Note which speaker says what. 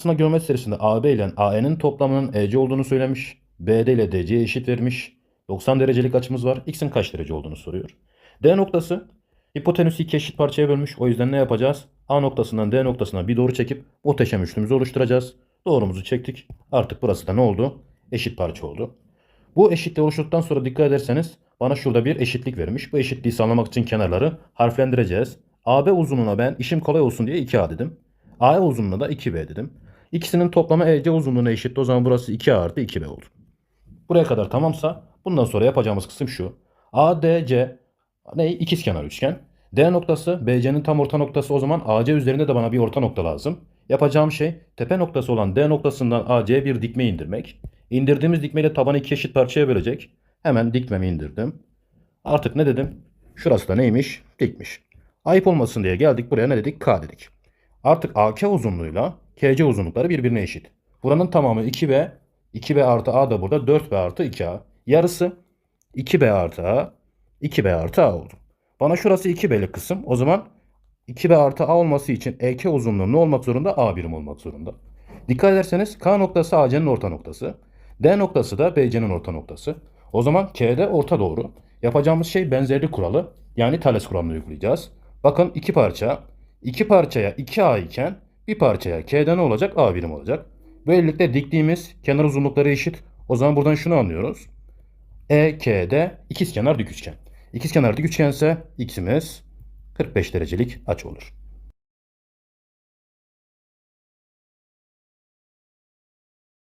Speaker 1: Aslında geometri serisinde AB ile AE'nin toplamının EC olduğunu söylemiş. BD ile DC'ye eşit vermiş. 90 derecelik açımız var. X'in kaç derece olduğunu soruyor. D noktası hipotenüsü iki eşit parçaya bölmüş. O yüzden ne yapacağız? A noktasından D noktasına bir doğru çekip muhteşem üçlümüzü oluşturacağız. Doğrumuzu çektik. Artık burası da ne oldu? Eşit parça oldu. Bu eşitliği oluşturduktan sonra dikkat ederseniz bana şurada bir eşitlik vermiş. Bu eşitliği sağlamak için kenarları harflendireceğiz. AB uzunluğuna ben işim kolay olsun diye 2A dedim. AE uzunluğuna da 2B dedim. İkisinin toplamı EC uzunluğuna eşitti. O zaman burası 2A artı 2B oldu. Buraya kadar tamamsa bundan sonra yapacağımız kısım şu. ADC ne? İkizkenar üçgen. D noktası BC'nin tam orta noktası o zaman AC üzerinde de bana bir orta nokta lazım. Yapacağım şey tepe noktası olan D noktasından AC'ye bir dikme indirmek. İndirdiğimiz dikmeyle tabanı iki eşit parçaya bölecek. Hemen dikmemi indirdim. Artık ne dedim? Şurası da neymiş? Dikmiş. Ayıp olmasın diye geldik buraya ne dedik? K dedik. Artık AK uzunluğuyla KC uzunlukları birbirine eşit. Buranın tamamı 2B. 2B artı A da burada 4B artı 2A. Yarısı 2B artı A. 2B artı A oldu. Bana şurası 2B'lik kısım. O zaman 2B artı A olması için EK uzunluğu ne olmak zorunda? A birim olmak zorunda. Dikkat ederseniz K noktası AC'nin orta noktası. D noktası da BC'nin orta noktası. O zaman K'de orta doğru. Yapacağımız şey benzerlik kuralı. Yani Thales kuralını uygulayacağız. Bakın iki parça. iki parçaya 2A iken bir parçaya K'de ne olacak? A birim olacak. Böylelikle diktiğimiz kenar uzunlukları eşit. O zaman buradan şunu anlıyoruz. EK'de ikizkenar dik üçgen. İkizkenar dik üçgense x'imiz 45 derecelik açı olur.